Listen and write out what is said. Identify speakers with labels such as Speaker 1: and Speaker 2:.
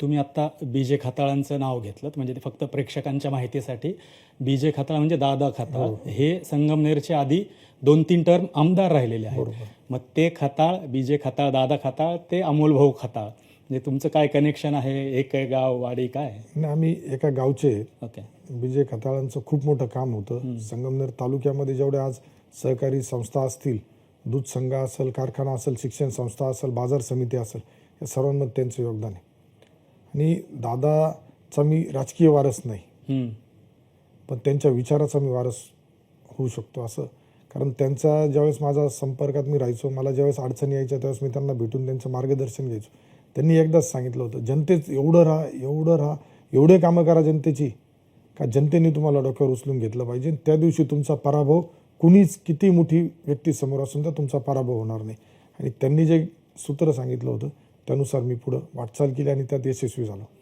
Speaker 1: तुम्ही आत्ता B J खताळांचं नाव घेतलं म्हणजे ते फक्त प्रेक्षकांच्या माहितीसाठी. बी जे खताळ म्हणजे दादा खताळ. हे. संगमनेरचे आधी दोन तीन टर्म आमदार राहिलेले आहेत. मग ते खताळ बी जे खताळ दादा खताळ ते अमोल भाऊ खताळ. म्हणजे तुमचं काय कनेक्शन आहे? एक गाव वाडी काय?
Speaker 2: आणि आम्ही एका गावचे
Speaker 1: ओके.
Speaker 2: विजय खताळांचं खूप मोठं काम होतं. संगमनेर तालुक्यामध्ये जेवढ्या आज सहकारी संस्था असतील दूध संघ असेल कारखाना असेल शिक्षण संस्था असेल बाजार समिती असेल या सर्वांमध्ये त्यांचं योगदान आहे. आणि दादाचा मी राजकीय वारस नाही. पण त्यांच्या विचाराचा मी वारस होऊ शकतो असं. कारण त्यांचा ज्यावेळेस माझा संपर्कात मी राहायचो मला ज्यावेळेस अडचणी यायच्या त्यावेळेस मी त्यांना भेटून त्यांचं मार्गदर्शन घ्यायचो. त्यांनी एकदाच सांगितलं होतं जनतेच एवढं राहा एवढं राहा एवढे कामं करा जनतेची का जनतेने तुम्हाला डोक्यावर उचलून घेतलं पाहिजे. त्या दिवशी तुमचा पराभव कुणीच किती मोठी व्यक्ती समोर असून तर तुमचा पराभव होणार नाही. आणि त्यांनी जे सूत्र सांगितलं होतं त्यानुसार मी पुढं वाटचाल केली आणि त्यात यशस्वी झालो.